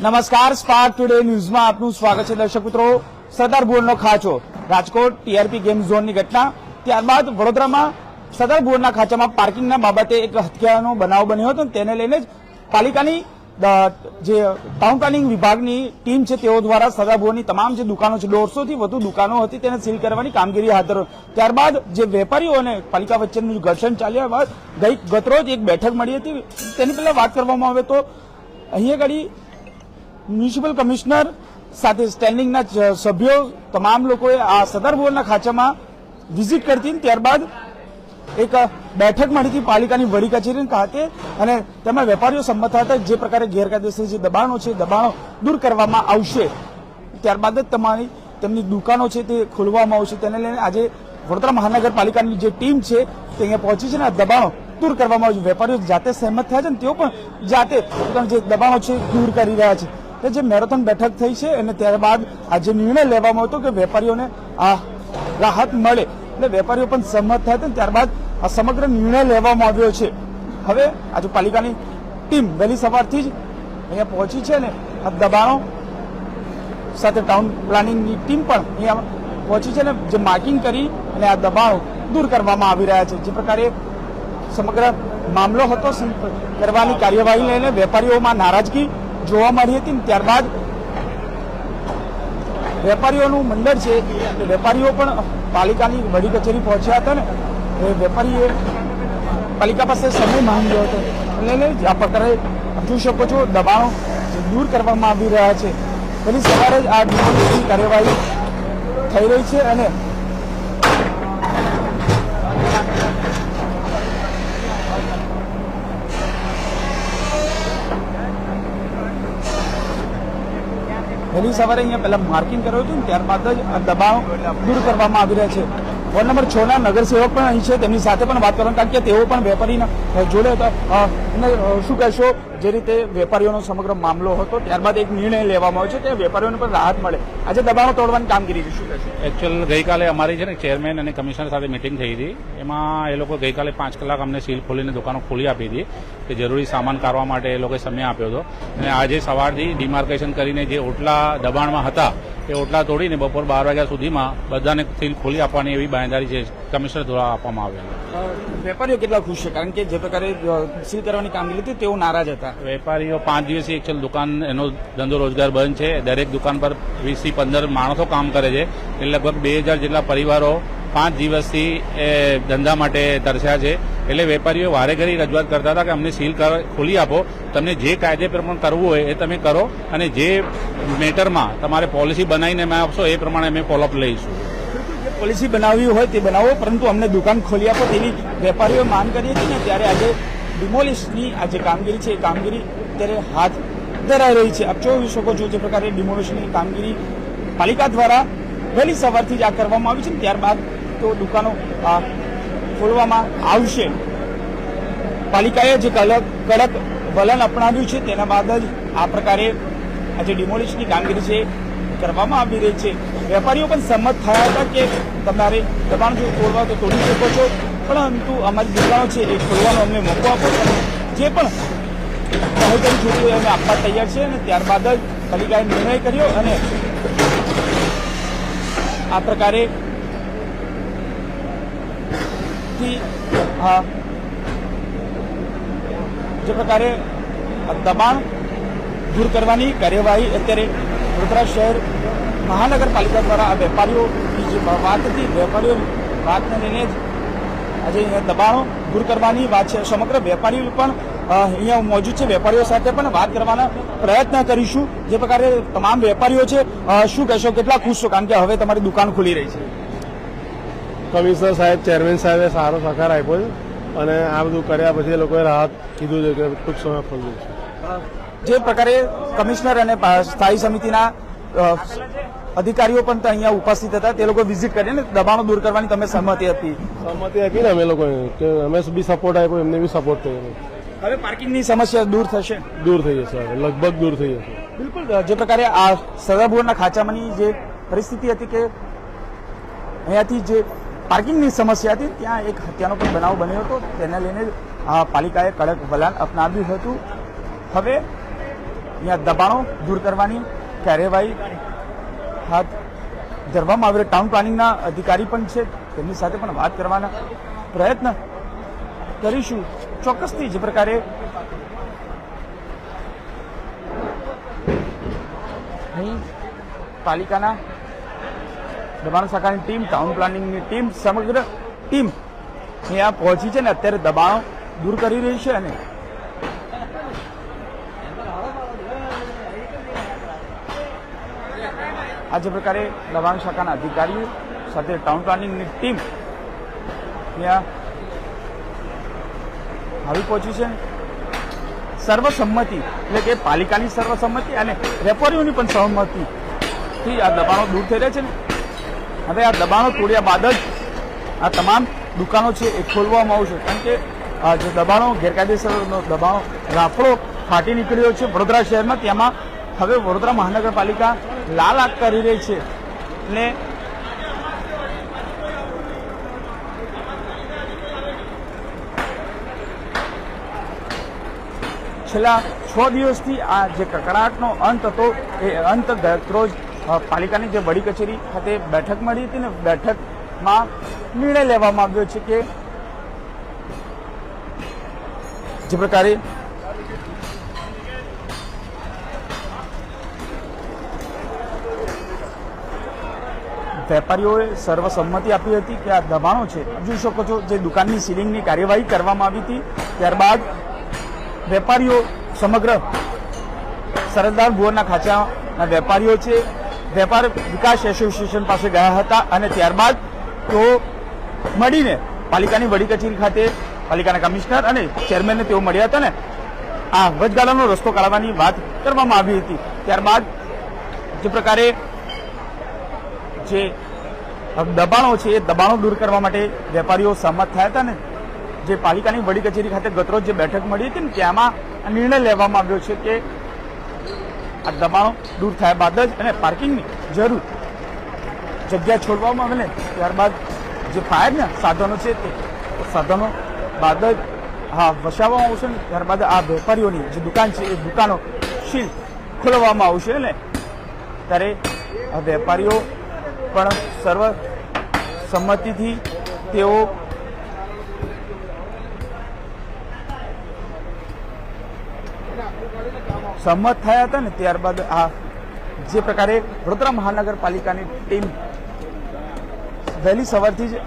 નમસ્કાર spark today ન્યૂઝમાં આપનું સ્વાગત છે દર્શક મિત્રો. સરદાર બોર્ડનો ખાંચો, રાજકોટ ટીઆરપી ગેમ ઝોનની ઘટના. ત્યારબાદ વડોદરામાં સરદાર બોર્ડના ખાંચામાં પાર્કિંગના બાબતે એક હત્યાનો બનાવ બન્યો હતો તેને લઈને પાલિકાની જે ટાઉન પ્લાનિંગ વિભાગની ટીમ છે તેઓ દ્વારા સરદાર બોર્ડની તમામ જે દુકાનો છે, દોઢસોથી વધુ દુકાનો હતી તેને સીલ કરવાની કામગીરી હાથ ધરો. ત્યારબાદ જે વેપારીઓ અને પાલિકા વચ્ચેનું ઘર્ષણ ચાલ્યા બાદ ગઈ ગતરોજ એક બેઠક મળી હતી. તેની પહેલા વાત કરવામાં આવે તો અહીંયા આગળ મ્યુનિસિપલ કમિશનર સાથે સ્ટેન્ડિંગના સભ્યો તમામ લોકોએ આ સદર બોર્ડના ખાંચામાં વિઝિટ કરતી. ત્યારબાદ એક બેઠક મળી હતી પાલિકાની વડી કચેરી ખાતે અને તેમાં વેપારીઓ સંમત હતા. જે પ્રકારે ગેરકાયદેસર જે દબાણો છે, દબાણો દૂર કરવામાં આવશે. ત્યારબાદ જ તમારી તેમની દુકાનો છે તે ખોલવામાં આવશે. તેને લઈને આજે વડોદરા મહાનગરપાલિકાની જે ટીમ છે તે અહીંયા પહોંચી છે અને આ દબાણો દૂર કરવામાં આવશે. વેપારીઓ જાતે સહેમત થયા છે અને તેઓ પણ જાતે પોતાના જે દબાણો છે દૂર કરી રહ્યા છે. તે જે મેરેથોન બેઠક થઈ છે અને ત્યારબાદ આજે નિર્ણય લેવામાં હતો કે વેપારીઓને આ રાહત મળે એટલે વેપારીઓ પણ સંમત થયા હતા ત્યારબાદ આ સમગ્ર નિર્ણય લેવામાં આવ્યો છે. હવે આજે પાલિકાની ટીમ વહેલી સવારથી જ અહીંયા પહોંચી છે ને આ દબાણો સાથે ટાઉન પ્લાનિંગની ટીમ પણ અહીંયા પહોંચી છે ને જે માર્કિંગ કરી અને આ દબાણો દૂર કરવામાં આવી રહ્યા છે. જે પ્રકારે સમગ્ર મામલો હતો કરવાની કાર્યવાહી લઈને વેપારીઓમાં નારાજગી જોવા મળી હતી ને ત્યારબાદ વેપારીઓનું મંડળ છે વેપારીઓ પણ પાલિકાની વડી કચેરી પહોંચ્યા હતા ને, એ વેપારીએ પાલિકા પાસે સમય માંગ્યો હતો. એટલે આ પ્રકારે જોઈ શકો છો, દબાણો દૂર કરવામાં આવી રહ્યા છે. પેલી સવારે જ આ કાર્યવાહી થઈ રહી છે અને વહેલી સવારે અહીંયા પહેલાં માર્કિંગ કર્યું હતું ત્યારબાદ જ દબાણો દૂર કરવામાં આવી રહ્યા છે. વોર્ડ નંબર છ ના નગરસેવક પણ અહીં છે, તેમની સાથે પણ વાત કરવાનું, કારણ કે તેઓ પણ વેપારીના જોડે હતા. શું કહેશો? જે રીતે વેપારીઓનો સમગ્ર મામલો હતો, ત્યારબાદ એક નિર્ણય લેવામાં આવ્યો છે કે વેપારીઓને પણ રાહત મળે. આજે દબાણો તોડવાની કામગીરી છે, શું કહેશો? એકચ્યુઅલ ગઈકાલે અમારી છે ને ચેરમેન અને કમિશનર સાથે મિટિંગ થઈ હતી. એમાં એ લોકો ગઈકાલે પાંચ કલાક અમને સીલ ખોલીને દુકાનો ખોલી આપી હતી કે જરૂરી સામાન કાઢવા માટે એ લોકોએ સમય આપ્યો હતો. અને આજે સવારથી ડિમાર્કેશન કરીને જે ઓટલા દબાણમાં હતા, એ ઓટલા તોડીને બપોર બાર વાગ્યા સુધીમાં બધાને સીલ ખોલી આપવાની એવી બાંયધારી છે કમિશનર દ્વારા આપવામાં આવેલી. વેપારીઓ કેટલા ખુશ છે? કારણ કે જે પ્રકારે સીલ કરવાની કામગીરી હતી તેઓ નારાજ હતા. વેપારીઓ પાંચ દિવસથી એકચ્યુઅલ દુકાન એનો ધંધો રોજગાર બંધ છે. દરેક દુકાન પર વીસથી પંદર માણસો કામ કરે છે. એટલે લગભગ બે હજાર જેટલા પરિવારો પાંચ દિવસથી એ ધંધા માટે તરસ્યા છે. એટલે વેપારીઓ વારે ઘડી રજૂઆત કરતા હતા કે અમને સીલ ખોલી આપો. તમને જે કાયદે પ્રમાણે કરવું હોય એ તમે કરો. અને જે મેટરમાં તમારે પોલિસી બનાવીને અમે આપશો એ પ્રમાણે અમે ફોલોઅપ લઈશું. પોલિસી બનાવવી હોય તે બનાવો, પરંતુ અમને દુકાન ખોલી આપો. તેવી વેપારીઓ માંગ કરી હતી ને, ત્યારે આજે ડિમોલિશની આ જે કામગીરી છે, એ કામગીરી અત્યારે હાથ ધરાઈ રહી છે. આપ જોઈ શકો છો જે પ્રકારે ડિમોલિશની કામગીરી પાલિકા દ્વારા વહેલી સવારથી જ આ કરવામાં આવી છે ને, ત્યારબાદ તો દુકાનો ખોલવામાં આવશે. પાલિકાએ જે કડક વલણ અપનાવ્યું છે, તેના બાદ જ આ પ્રકારે આ જે ડિમોલિશની કામગીરી છે કરવામાં આવી રહી છે. વેપારીઓ પણ સંમત થયા હતા કે તમારે દબાણ જો તોડવા તો તોડી શકો છો. પરંતુ અમારી દુકાનો છે, એ ખોલવાનો અમને મોકો આપો જે પણ સહકારી જોતું અમે આપવા તૈયાર છે અને ત્યારબાદ જ પાલિકાએ નિર્ણય કર્યો અને આ પ્રકારે આ જે પ્રકારે દબાણ દૂર કરવાની કાર્યવાહી અત્યારે વડોદરા શહેર મહાનગરપાલિકા દ્વારા આ વેપારીઓની જે વાત હતી વેપારીઓ વાતને લઈને જ આજે અહીંયા દબાણો દૂર કરવાની વાત છે. સમગ્ર વેપારીઓ પણ અહીંયા મોજૂદ છે. વેપારીઓ સાથે પણ વાત કરવાના પ્રયત્ન કરીશું. જે પ્રકારે તમામ વેપારીઓ છે શું કહેશો? કેટલા ખુશ છો? કારણ કે હવે તમારી દુકાન ખુલી રહી છે. કમિશનર સાહેબ ચેરમેન સાહેબે સારો સહકાર આપ્યો છે અને આ બધું કર્યા પછી લોકોએ રાહત કીધું છે કે ટૂંક સમય ખોલ્યું છે. જે પ્રકારે કમિશનર અને સ્થાયી સમિતિના અધિકારીઓ પણ અહીંયા ઉપસ્થિત હતા. તે લોકો વિઝિટ કરીને દબાણો દૂર કરવાની તમે સહમતિ આપી. સહમતિ આપી ને અમે લોકો કે અમે બી સપોર્ટ આપ્યો એમને બી સપોર્ટ થયો હવે પાર્કિંગની સમસ્યા દૂર થશે? દૂર થઈ જશે હવે લગભગ દૂર થઈ જશે. બિલકુલ જે પ્રકારે આ સદાબુરના ખાંચામાંની જે પરિસ્થિતિ હતી કે અહીંયાથી જે પાર્કિંગની સમસ્યા હતી ત્યાં એક હત્યાનો પણ બનાવ બન્યો હતો. તેને લઈને આ પાલિકાએ કડક વલણ અપનાવ્યું હતું. હવે અહીંયા દબાણો દૂર કરવાની કાર્યવાહી હાથ ધરવામાં આવી. ટાઉન પ્લાનિંગના અધિકારી પણ છે. તેમની સાથે પણ વાત કરવાના પ્રયત્ન કરીશું. ચોક્કસથી જે પ્રકારે અહીં પાલિકાના દબાણ શાખાની ટીમ ટાઉન પ્લાનિંગની ટીમ, સમગ્ર ટીમ અહીંયા પહોંચી છે ને અત્યારે દબાણો દૂર કરી રહી છે અને આ જે પ્રકારે દબાણ શાખાના અધિકારીઓ સાથે ટાઉન પ્લાનિંગની ટીમ ત્યાં આવી પહોંચી છે. સર્વસંમતિ એટલે કે પાલિકાની સર્વસંમતિ અને વેપારીઓની પણ સહમતિથી આ દબાણો દૂર થઈ રહ્યા છે ને. હવે આ દબાણો તોડ્યા બાદ જ આ તમામ દુકાનો છે એ ખોલવામાં આવશે. કારણ કે જે દબાણો, ગેરકાયદેસરનો દબાણો, રાફડો ફાટી નીકળ્યો છે વડોદરા શહેરમાં તેમાં હવે વડોદરા મહાનગરપાલિકા લાલ કરી રહી છે. ને છેલ્લા છ દિવસથી આ જે કકડાટનો અંત હતો, એ અંત ગતરોજ પાલિકાની જે વડી કચેરી ખાતે બેઠક મળી હતી ને બેઠકમાં નિર્ણય લેવામાં આવ્યો છે કે જે પ્રકારે વેપારીઓએ સર્વસંમતિ આપી હતી કે આ દબાણો છે. જોઈ શકો છો જે દુકાનની સીલિંગની કાર્યવાહી કરવામાં આવી હતી. ત્યારબાદ વેપારીઓ સમગ્ર સરદાર ભુવનના ખાંચાના વેપારીઓ છે, વેપાર વિકાસ એસોસિએશન પાસે ગયા હતા અને ત્યારબાદ તેઓ મળીને પાલિકાની વડી કચેરી ખાતે પાલિકાના કમિશનર અને ચેરમેનને તેઓ મળ્યા હતા ને આ વચગાળાનો રસ્તો કાઢવાની વાત કરવામાં આવી હતી. ત્યારબાદ જે પ્રકારે જે દબાણો છે, એ દબાણો દૂર કરવા માટે વેપારીઓ સહમત થયા હતા ને. જે પાલિકાની વડી કચેરી ખાતે ગતરોજ જે બેઠક મળી હતી ને, ત્યાંમાં નિર્ણય લેવામાં આવ્યો છે કે આ દબાણો દૂર થયા બાદ જ અને પાર્કિંગની જરૂર જગ્યા છોડવામાં આવે ને ત્યારબાદ જે ફાયરના સાધનો છે તે સાધનો બાદ જ હા વસાવવામાં આવશે ને, ત્યારબાદ આ વેપારીઓની જે દુકાન છે, એ દુકાનો શીલ ખોલવામાં આવશે ને. ત્યારે આ વેપારીઓ પણ સર્વ સંમતિથી તેઓ સંમત થયા હતા ને ત્યારબાદ આ જે પ્રકારે વડોદરા મહાનગરપાલિકાની ટીમ વહેલી સવારથી જ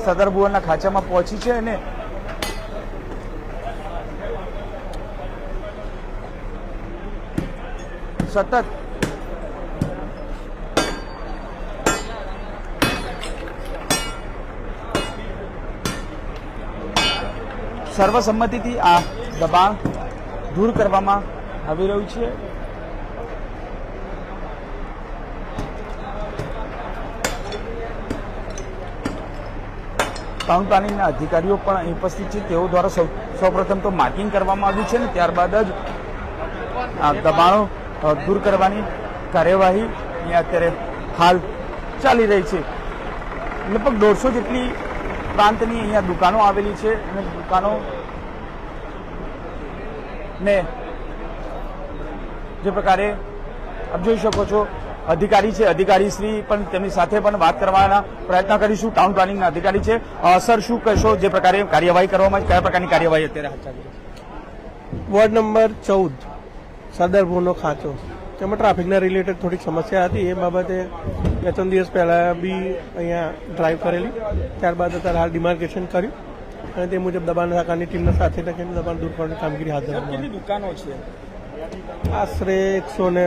સદર ભુવનના ખાંચામાં પહોંચી છે અને સતત સર્વસંમતિથી આ દબાણ દૂર કરવામાં આવી રહ્યું છે. ટાઉન અધિકારીઓ પણ અહીં ઉપસ્થિત છે. તેઓ દ્વારા સૌ, સૌપ્રથમ તો માર્કિંગ કરવામાં આવ્યું છે ને ત્યારબાદ જ આ દબાણો દૂર કરવાની કાર્યવાહી અહીંયા અત્યારે હાલ ચાલી રહી છે. લગભગ દોઢસો જેટલી પ્રાંતની અહીંયા દુકાનો આવેલી છે અને દુકાનો ને જે પ્રકારે આપ જોઈ શકો છો, અધિકારી છે, અધિકારી શ્રી પણ તેમની સાથે પણ વાત કરવાના પ્રયત્ન કરીશું. ટાઉન પ્લાનિંગના અધિકારી છે. સર, શું કહેશો જે પ્રકારે કાર્યવાહી કરવામાં કયા પ્રકારની કાર્યવાહી અત્યારે હાથ ચાલી વોર્ડ નંબર ચૌદ, સરદાર ભુવનનો ખાંચો. તેમાં ટ્રાફિકના રિલેટેડ થોડીક સમસ્યા હતી. એ બાબતે બે ત્રણ દિવસ પહેલાં બી અહીંયા ડ્રાઈવ કરેલી. ત્યારબાદ અત્યારે હાલ ડિમાર્કેશન કર્યું. અને તે મુજબ દબાણ શાખાની ટીમના સાથે લખીને દબાણ દૂર કરવાની કામગીરી હાથ ધરવામાં કેટલી દુકાનો છે? આશરે એકસો ને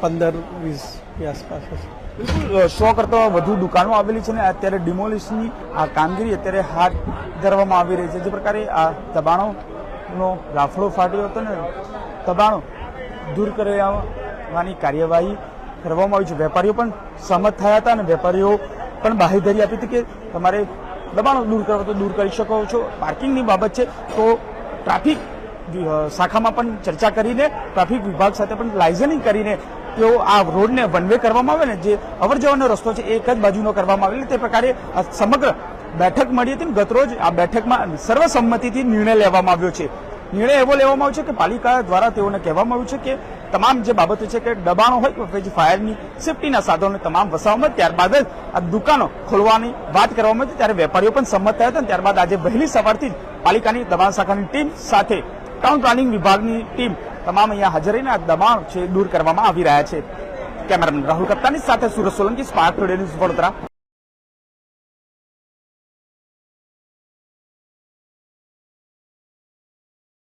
પંદર વીસ આસપાસ હશે. બિલકુલ સો કરતા વધુ દુકાનો આવેલી છે ને અત્યારે ડિમોલિશની આ કામગીરી અત્યારે હાથ ધરવામાં આવી રહી છે. જે પ્રકારે આ દબાણોનો રાફડો ફાટ્યો હતો ને દબાણો દૂર કરવાની કાર્યવાહી કરવામાં આવી છે. વેપારીઓ પણ સહમત થયા હતા અને વેપારીઓ પણ બાહેધરી આપી હતી કે તમારે દબાણો દૂર કરવા તો દૂર કરી શકો છો. પાર્કિંગની બાબત છે તો ટ્રાફિક શાખામાં પણ ચર્ચા કરીને ટ્રાફિક વિભાગ સાથે પણ લાઇઝનિંગ કરીને તેઓ આ રોડને વન વે કરવામાં આવે ને જે અવર જવરનો રસ્તો છે એક જ બાજુનો કરવામાં આવે તે પ્રકારે સમગ્ર બેઠક મળી હતી ગતરોજ આ બેઠકમાં સર્વસંમતિથી નિર્ણય લેવામાં આવ્યો છે. નિર્ણય એવો લેવામાં આવ્યો છે કે પાલિકા દ્વારા તેઓને કહેવામાં આવ્યું છે કે તમામ જે બાબતો છે કે દબાણો હોય પછી ફાયરની સેફટીના સાધનો તમામ વસાવવામાં ત્યારબાદ જ આ દુકાનો ખોલવાની વાત કરવામાં આવી ત્યારે વેપારીઓ પણ સંમત થયા હતા. ત્યારબાદ આજે વહેલી સવારથી જ પાલિકાની દબાણ શાખાની ટીમ સાથે ટાઉન પ્લાનિંગ વિભાગની ટીમ તમામ અહીંયા હાજર રહીને આ દબાણ છે દૂર કરવામાં આવી રહ્યા છે. કેમેરામેન રાહુલ કપ્તાની સાથે Surat Solanki, Spark Today News Vadodara.